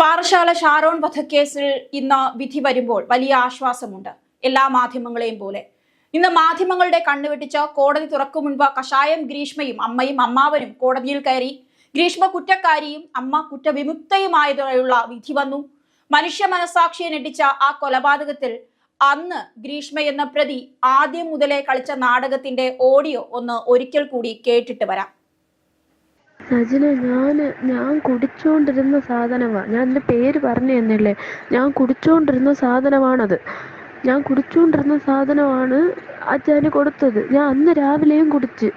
പാറശാല ഷാരോൺ വധക്കേസിൽ ഇന്ന് വിധി വരുമ്പോൾ വലിയ ആശ്വാസമുണ്ട്. എല്ലാ മാധ്യമങ്ങളെയും പോലെ. ഇന്ന് മാധ്യമങ്ങളുടെ കണ്ണുവെട്ടിച്ച കോടതി തുറക്കും മുൻപ് കഷായം ഗ്രീഷ്മയും അമ്മയും അമ്മാവനും കോടതിയിൽ കയറി. ഗ്രീഷ്മ കുറ്റക്കാരിയും അമ്മ കുറ്റവിമുക്തയുമായതായുള്ള വിധി വന്നു. മനുഷ്യ മനസാക്ഷിയെ നെട്ടിച്ച ആ കൊലപാതകത്തിൽ അന്ന് ഗ്രീഷ്മ എന്ന പ്രതി ആദ്യം മുതലേ കളിച്ച നാടകത്തിന്റെ ഓഡിയോ ഒന്ന് ഒരിക്കൽ കൂടി കേട്ടിട്ട് വരാം. സജിന ഞാൻ ഞാൻ കുടിച്ചുകൊണ്ടിരുന്ന സാധനമാണ് ഞാൻ എന്റെ പേര് പറഞ്ഞു തന്നില്ലേ? ഞാൻ കുടിച്ചുകൊണ്ടിരുന്ന സാധനമാണത് ഞാൻ കുടിച്ചുകൊണ്ടിരുന്ന സാധനമാണ് അച്ഛന് കൊടുത്തത്. ഞാൻ അന്ന് രാവിലെയും കുടിച്ച്.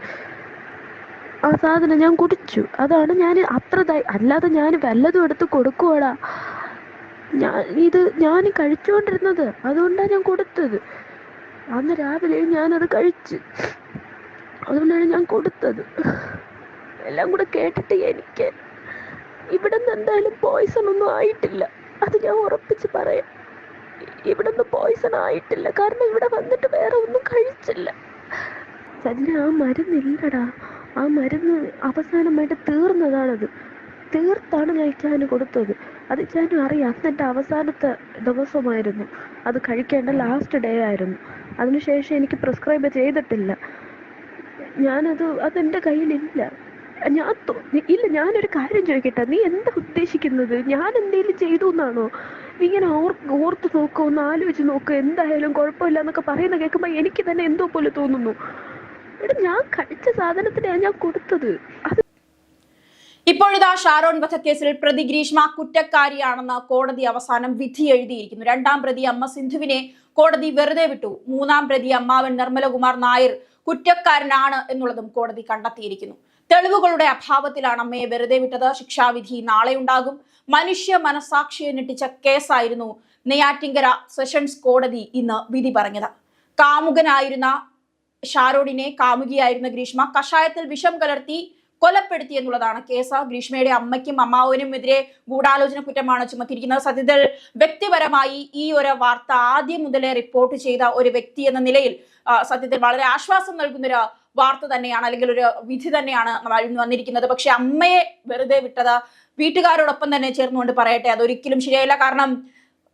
ആ സാധനം ഞാൻ കുടിച്ചു. അതാണ് ഞാൻ അത്ര അല്ലാതെ ഞാൻ വല്ലതും എടുത്ത് കൊടുക്കുവാടാ. ഞാൻ ഇത് ഞാൻ കഴിച്ചുകൊണ്ടിരുന്നത് അതുകൊണ്ടാണ് ഞാൻ കൊടുത്തത്. അന്ന് രാവിലെയും ഞാനത് കഴിച്ച്. അതുകൊണ്ടാണ് ഞാൻ കൊടുത്തത്. എല്ലാം കൂടെ കേട്ടിട്ട് എനിക്ക് ഇവിടെ നിന്ന് എന്തായാലും പോയിസൺ ഒന്നും ആയിട്ടില്ല. അത് ഞാൻ ഉറപ്പിച്ച് പറയാം. ഇവിടെ നിന്ന് പോയിസൺ ആയിട്ടില്ല. കാരണം ഇവിടെ വന്നിട്ട് വേറെ ഒന്നും കഴിച്ചില്ല. സജിന ആ മരുന്നില്ലടാ ആ മരുന്ന് അവസാനമായിട്ട് തീർന്നതാണത്. തീർത്താണ് ഞാൻ ഇച്ചാന് കൊടുത്തത്. അത് ഇച്ചാനും അറിയാം. അന്ന് എന്റെ അവസാനത്തെ ദിവസമായിരുന്നു. അത് കഴിക്കേണ്ട ലാസ്റ്റ് ഡേ ആയിരുന്നു. അതിനുശേഷം എനിക്ക് പ്രിസ്ക്രൈബ് ചെയ്തിട്ടില്ല. ഞാനത് അതെന്റെ കയ്യിലില്ല. ഞാൻ ഇല്ല ഞാനൊരു കാര്യം ചോദിക്കട്ടെ. നീ എന്താ ഉദ്ദേശിക്കുന്നത്? ഞാൻ എന്തെങ്കിലും ചെയ്തു എന്നാണോ? നീ ഇങ്ങനെ ഓർ ഓർത്ത് നോക്കോ ഒന്ന് ആലോചിച്ച് നോക്കോ. എന്തായാലും കുഴപ്പമില്ല എന്നൊക്കെ പറയുന്ന കേൾക്കുമ്പോൾ എനിക്ക് തന്നെ എന്തോ പോലെ തോന്നുന്നു. എടാ ഞാൻ കഴിച്ച സാധനത്തിനാണ് ഞാൻ കൊടുത്തത്. അത് ഇപ്പോഴിതാ ഷാരോൺ വധക്കേസിൽ പ്രതി ഗ്രീഷ്മ കുറ്റക്കാരിയാണെന്ന് കോടതി അവസാനം വിധി എഴുതിയിരിക്കുന്നു. രണ്ടാം പ്രതി അമ്മ സിന്ധുവിനെ കോടതി വെറുതെ വിട്ടു. മൂന്നാം പ്രതി അമ്മാവൻ നിർമ്മലകുമാർ നായർ കുറ്റക്കാരനാണ് എന്നുള്ളതും കോടതി കണ്ടെത്തിയിരിക്കുന്നു. തെളിവുകളുടെ അഭാവത്തിലാണ് അമ്മയെ വെറുതെ വിട്ടത്. ശിക്ഷാവിധി നാളെ ഉണ്ടാകും. മനുഷ്യ മനസാക്ഷിയെ ഞെട്ടിച്ച കേസായിരുന്നു നെയ്യാറ്റിങ്കര സെഷൻസ് കോടതി ഇന്ന് വിധി പറഞ്ഞത്. കാമുകനായിരുന്ന ഷാരോഡിനെ കാമുകിയായിരുന്ന ഗ്രീഷ്മ കഷായത്തിൽ വിഷം കലർത്തി കൊലപ്പെടുത്തി എന്നുള്ളതാണ് കേസ്. ഗ്രീഷ്മയുടെ അമ്മയ്ക്കും അമ്മാവനും എതിരെ ഗൂഢാലോചന കുറ്റമാണ് ചുമത്തിയിരിക്കുന്നത്. സത്യത്തിൽ വ്യക്തിപരമായി ഈ ഒരു വാർത്ത ആദ്യം മുതലേ റിപ്പോർട്ട് ചെയ്ത ഒരു വ്യക്തി എന്ന നിലയിൽ സത്യത്തിൽ വളരെ ആശ്വാസം നൽകുന്ന ഒരു വാർത്ത തന്നെയാണ് അല്ലെങ്കിൽ ഒരു വിധി തന്നെയാണ് വന്നിരിക്കുന്നത്. പക്ഷെ അമ്മയെ വെറുതെ വിട്ടത് വീട്ടുകാരോടൊപ്പം തന്നെ ചേർന്നുകൊണ്ട് പറയട്ടെ അതൊരിക്കലും ശരിയായില്ല. കാരണം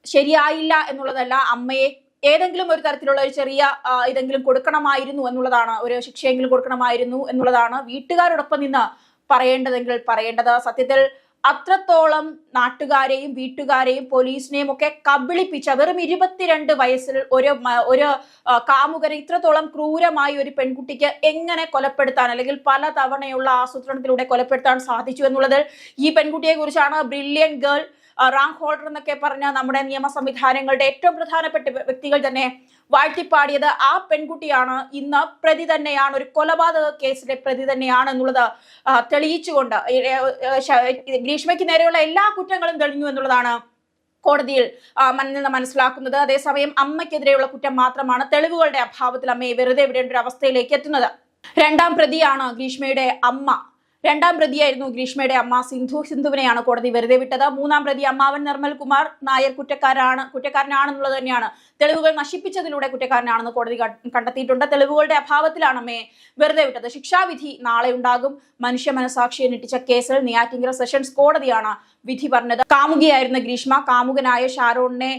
ശരിയായില്ല എന്നുള്ളതല്ല അമ്മയെ ഏതെങ്കിലും ഒരു തരത്തിലുള്ള ഒരു ചെറിയ ഇതെങ്കിലും കൊടുക്കണമായിരുന്നു എന്നുള്ളതാണ് ഒരു ശിക്ഷയെങ്കിലും കൊടുക്കണമായിരുന്നു എന്നുള്ളതാണ് വീട്ടുകാരോടൊപ്പം നിന്ന് പറയേണ്ടതെങ്കിൽ പറയേണ്ടത്. സത്യത്തിൽ അത്രത്തോളം നാട്ടുകാരെയും വീട്ടുകാരെയും പോലീസിനെയും ഒക്കെ കബളിപ്പിച്ച വെറും ഇരുപത്തിരണ്ട് വയസ്സിൽ ഒരു ഒരു കാമുകനെ ഇത്രത്തോളം ക്രൂരമായി ഒരു പെൺകുട്ടിക്ക് എങ്ങനെ കൊലപ്പെടുത്താൻ അല്ലെങ്കിൽ പല തവണയുള്ള ആസൂത്രണത്തിലൂടെ കൊലപ്പെടുത്താൻ സാധിച്ചു എന്നുള്ളത് ഈ പെൺകുട്ടിയെ കുറിച്ചാണ് ബ്രില്യൻ ഗേൾ റാങ്ക് ഹോൾഡർ എന്നൊക്കെ പറഞ്ഞ നമ്മുടെ നിയമ സംവിധാനങ്ങളുടെ ഏറ്റവും പ്രധാനപ്പെട്ട വ്യക്തികൾ തന്നെ വാഴ്ത്തിപ്പാടിയത് ആ പെൺകുട്ടിയാണ്. ഇന്ന് പ്രതി തന്നെയാണ് ഒരു കൊലപാതക കേസിലെ പ്രതി തന്നെയാണ് എന്നുള്ളത് തെളിയിച്ചുകൊണ്ട് ഗ്രീഷ്മയ്ക്ക് നേരെയുള്ള എല്ലാ കുറ്റങ്ങളും തെളിഞ്ഞു എന്നുള്ളതാണ് കോടതിയിൽ നിന്ന് മനസ്സിലാക്കുന്നത്. അതേസമയം അമ്മയ്ക്കെതിരെയുള്ള കുറ്റം മാത്രമാണ് തെളിവുകളുടെ അഭാവത്തിൽ അമ്മയെ വെറുതെ വിടേണ്ട ഒരു അവസ്ഥയിലേക്ക് എത്തുന്നത്. രണ്ടാം പ്രതിയാണ് ഗ്രീഷ്മയുടെ അമ്മ. രണ്ടാം പ്രതിയായിരുന്നു ഗ്രീഷ്മയുടെ അമ്മ സിന്ധു. സിന്ധുവിനെയാണ് കോടതി വെറുതെ വിട്ടത്. മൂന്നാം പ്രതി അമ്മാവൻ നിർമ്മൽ കുമാർ നായർ കുറ്റക്കാരാണ് കുറ്റക്കാരനാണെന്നുള്ളത് തന്നെയാണ്. തെളിവുകൾ നശിപ്പിച്ചതിലൂടെ കുറ്റക്കാരനാണെന്ന് കോടതി കണ്ടെത്തിയിട്ടുണ്ട്. തെളിവുകളുടെ അഭാവത്തിലാണ് അമ്മയെ വെറുതെ വിട്ടത്. ശിക്ഷാവിധി നാളെ ഉണ്ടാകും. മനുഷ്യ മനസാക്ഷിയെ ഞെട്ടിച്ച കേസിൽ നെയ്യാറ്റിങ്കര സെഷൻസ് കോടതിയാണ് വിധി പറഞ്ഞത്. കാമുകിയായിരുന്ന ഗ്രീഷ്മ കാമുകനായ ഷാരോണിനെ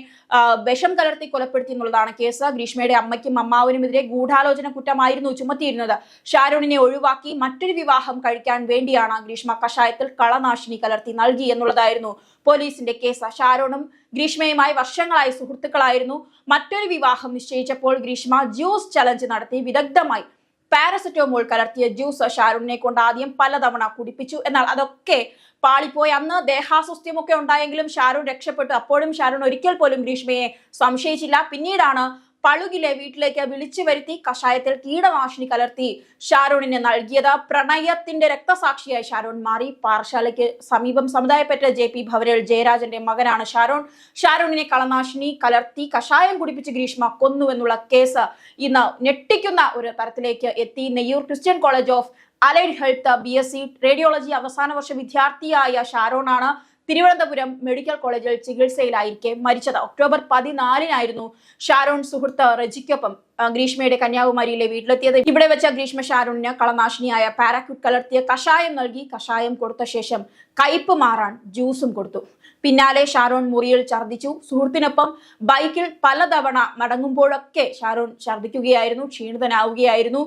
വിഷം കലർത്തി കൊലപ്പെടുത്തി എന്നുള്ളതാണ് കേസ്. ഗ്രീഷ്മയുടെ അമ്മയ്ക്കും അമ്മാവനുമെതിരെ ഗൂഢാലോചന കുറ്റമായിരുന്നു ചുമത്തിയിരുന്നത്. ഷാരോണിനെ ഒഴിവാക്കി മറ്റൊരു വിവാഹം കഴിക്കാൻ വേണ്ടിയാണ് ഗ്രീഷ്മ കഷായത്തിൽ കളനാശിനി കലർത്തി നൽകി എന്നുള്ളതായിരുന്നു പോലീസിന്റെ കേസ്. ഷാരോണും ഗ്രീഷ്മയുമായി വർഷങ്ങളായി സുഹൃത്തുക്കളായിരുന്നു. മറ്റൊരു വിവാഹം നിശ്ചയിച്ചപ്പോൾ ഗ്രീഷ്മ ജ്യൂസ് ചലഞ്ച് നടത്തി. വിദഗ്ധമായി പാരസെറ്റോമോൾ കലർത്തിയ ജ്യൂസ് ഷാരൂണിനെ കൊണ്ട് ആദ്യം പലതവണ കുടിപ്പിച്ചു. എന്നാൽ അതൊക്കെ പാളിപ്പോയി. അന്ന് ദേഹാസ്വസ്ഥ്യമൊക്കെ ഉണ്ടായെങ്കിലും ഷാരൂൺ രക്ഷപ്പെട്ടു. അപ്പോഴും ഷാരൂൺ ഒരിക്കൽ പോലും ഗ്രീഷ്മയെ സംശയിച്ചില്ല. പിന്നീടാണ് പളുകിലെ വീട്ടിലേക്ക് വിളിച്ചു വരുത്തി കഷായത്തിൽ കീടനാശിനി കലർത്തി. ഷാരൂണിന് നൽകിയത് പ്രണയത്തിന്റെ രക്തസാക്ഷിയായി ഷാരൂൺ മാറി. പാർശാലയ്ക്ക് സമീപം സമുദായപ്പെട്ട ജെ പി ഭവനിൽ ജയരാജന്റെ മകനാണ് ഷാരൂൺ. ഷാരൂണിനെ കളനാശിനി കലർത്തി കഷായം കുടിപ്പിച്ച് ഗ്രീഷ്മ കൊന്നുവെന്നുള്ള കേസ് ഇന്ന് ഞെട്ടിക്കുന്ന ഒരു തരത്തിലേക്ക് എത്തി. Neyyoor christian college of allied health B S C radiology അവസാന വർഷ വിദ്യാർത്ഥിയായ ഷാരോണാണ് തിരുവനന്തപുരം മെഡിക്കൽ കോളേജിൽ ചികിത്സയിലായിരിക്കെ മരിച്ചത്. ഒക്ടോബർ പതിനാലിനായിരുന്നു ഷാരോൺ സുഹൃത്ത് റജിക്കൊപ്പം ഗ്രീഷ്മയുടെ കന്യാകുമാരിയിലെ വീട്ടിലെത്തിയത്. ഇവിടെ വെച്ച ഗ്രീഷ്മ ഷാരോണിന് കളനാശിനിയായ പാരാക്യൂട്ട് കലർത്തിയ കഷായം നൽകി കഷായം കൊടുത്ത ശേഷം കയ്പ് മാറാൻ ജ്യൂസും കൊടുത്തു. പിന്നാലെ ഷാരോൺ മുറിയിൽ ഛർദ്ദിച്ചു. സുഹൃത്തിനൊപ്പം ബൈക്കിൽ പലതവണ മടങ്ങുമ്പോഴൊക്കെ ഷാരോൺ ഛർദ്ദിക്കുകയായിരുന്നു ക്ഷീണിതനാവുകയായിരുന്നു.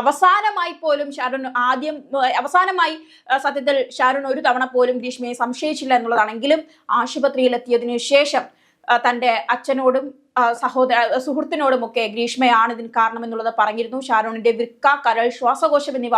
അവസാനമായി പോലും ഷാരോൺ ആദ്യം അവസാനമായി സത്യത്തിൽ ഷാരോൺ ഒരു തവണ പോലും ഗ്രീഷ്മയെ സംശയിച്ചില്ല എന്നുള്ളതാണെങ്കിലും ആശുപത്രിയിൽ എത്തിയതിനു ശേഷം തന്റെ അച്ഛനോടും സഹോദര സുഹൃത്തിനോടുമൊക്കെ ഗ്രീഷ്മയാണ് ഇതിന് കാരണമെന്നുള്ളത് പറഞ്ഞിരുന്നു. ഷാരോണിന്റെ വൃക്ക കരൾ ശ്വാസകോശം എന്നിവ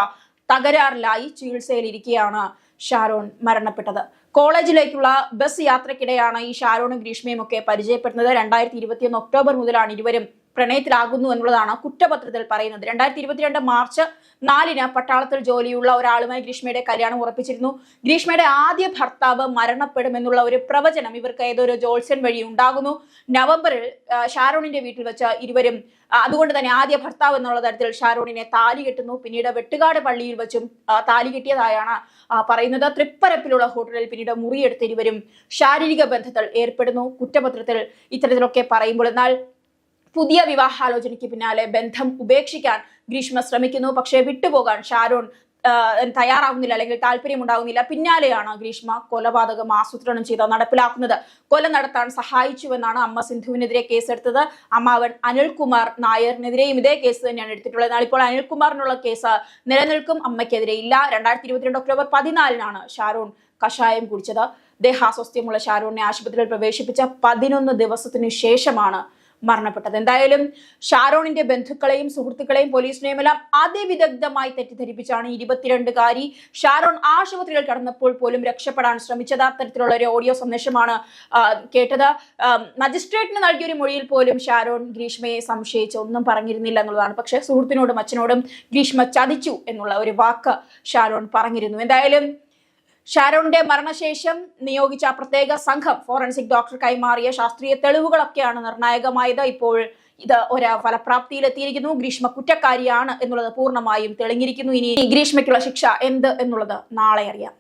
തകരാറിലായി ചികിത്സയിലിരിക്കെയാണ് ഷാരോൺ മരണപ്പെട്ടത്. കോളേജിലേക്കുള്ള ബസ് യാത്രക്കിടെയാണ് ഈ ഷാരോണും ഗ്രീഷ്മയും ഒക്കെ പരിചയപ്പെടുന്നത്. രണ്ടായിരത്തി ഇരുപത്തിയൊന്ന് ഒക്ടോബർ മുതലാണ് ഇരുവരും പ്രണയത്തിലാകുന്നു എന്നുള്ളതാണ് കുറ്റപത്രത്തിൽ പറയുന്നത്. രണ്ടായിരത്തി ഇരുപത്തിരണ്ട് മാർച്ച് നാലിന് പട്ടാളത്തിൽ ജോലിയുള്ള ഒരാളുമായി ഗ്രീഷ്മയുടെ കല്യാണം ഉറപ്പിച്ചിരുന്നു. ഗ്രീഷ്മയുടെ ആദ്യ ഭർത്താവ് മരണപ്പെടുമെന്നുള്ള ഒരു പ്രവചനം ഇവർക്ക് ഏതൊരു ജോത്സ്യൻ വഴി ഉണ്ടാകുന്നു. നവംബറിൽ ഷാരോണിന്റെ വീട്ടിൽ വെച്ച് ഇരുവരും അതുകൊണ്ട് തന്നെ ആദ്യ ഭർത്താവ് എന്നുള്ള തരത്തിൽ ഷാരോണിനെ താലി കെട്ടുന്നു. പിന്നീട് വെട്ടുകാട് പള്ളിയിൽ വെച്ചും താലി കെട്ടിയതായാണ് പറയുന്നത്. തൃപ്പരപ്പിലുള്ള ഹോട്ടലിൽ പിന്നീട് മുറിയെടുത്ത് ഇരുവരും ശാരീരിക ബന്ധത്തിൽ ഏർപ്പെടുന്നു. കുറ്റപത്രത്തിൽ ഇത്തരത്തിലൊക്കെ പറയുമ്പോൾ എന്നാൽ പുതിയ വിവാഹാലോചനയ്ക്ക് പിന്നാലെ ബന്ധം ഉപേക്ഷിക്കാൻ ഗ്രീഷ്മ ശ്രമിക്കുന്നു. പക്ഷേ വിട്ടുപോകാൻ ഷാരോൺ തയ്യാറാകുന്നില്ല അല്ലെങ്കിൽ താല്പര്യമുണ്ടാകുന്നില്ല പിന്നാലെയാണ് ഗ്രീഷ്മ കൊലപാതകം ആസൂത്രണം ചെയ്ത് നടപ്പിലാക്കുന്നത്. കൊല നടത്താൻ സഹായിച്ചുവെന്നാണ് അമ്മ സിന്ധുവിനെതിരെ കേസെടുത്തത്. അമ്മാവൻ അനിൽകുമാർ നായറിനെതിരെയും ഇതേ കേസ് തന്നെയാണ് എടുത്തിട്ടുള്ളത്. എന്നാൽ ഇപ്പോൾ അനിൽകുമാറിനുള്ള കേസ് നിലനിൽക്കും അമ്മയ്ക്കെതിരെ ഇല്ല. രണ്ടായിരത്തി ഇരുപത്തിരണ്ട് ഒക്ടോബർ പതിനാലിനാണ് ഷാരോൺ കഷായം കുടിച്ചത്. ദേഹാസ്വസ്ഥ്യമുള്ള ഷാരോണിനെ ആശുപത്രിയിൽ പ്രവേശിപ്പിച്ച പതിനൊന്ന് ദിവസത്തിനു ശേഷമാണ് മരണപ്പെട്ടത്. എന്തായാലും ഷാരോണിന്റെ ബന്ധുക്കളെയും സുഹൃത്തുക്കളെയും പോലീസിനെയും എല്ലാം അതിവിദഗ്ധമായി തെറ്റിദ്ധരിപ്പിച്ചാണ് ഇരുപത്തിരണ്ടുകാരി ഷാരോൺ ആശുപത്രിയിൽ കടന്നപ്പോൾ പോലും രക്ഷപ്പെടാൻ ശ്രമിച്ചത്. അത്തരത്തിലുള്ള ഒരു ഓഡിയോ സന്ദേശമാണ് കേട്ടത്. മജിസ്ട്രേറ്റിന് നൽകിയ ഒരു മൊഴിയിൽ പോലും ഷാരോൺ ഗ്രീഷ്മയെ സംശയിച്ച് ഒന്നും പറഞ്ഞിരുന്നില്ല എന്നുള്ളതാണ്. പക്ഷേ സുഹൃത്തിനോടും അച്ഛനോടും ഗ്രീഷ്മ ചതിച്ചു എന്നുള്ള ഒരു വാക്ക് ഷാരോൺ പറഞ്ഞിരുന്നു. എന്തായാലും ഷാരോണിന്റെ മരണശേഷം നിയോഗിച്ച പ്രത്യേക സംഘം ഫോറൻസിക് ഡോക്ടർ കൈമാറിയ ശാസ്ത്രീയ തെളിവുകളൊക്കെയാണ് നിർണായകമായത്. ഇപ്പോൾ ഇത് ഒരു ഫലപ്രാപ്തിയിലെത്തിയിരിക്കുന്നു. ഗ്രീഷ്മ കുറ്റക്കാരിയാണ് എന്നുള്ളത് പൂർണമായും തെളിഞ്ഞിരിക്കുന്നു. ഇനി ഗ്രീഷ്മയ്ക്കുള്ള ശിക്ഷ എന്ത് എന്നുള്ളത് നാളെ അറിയാം.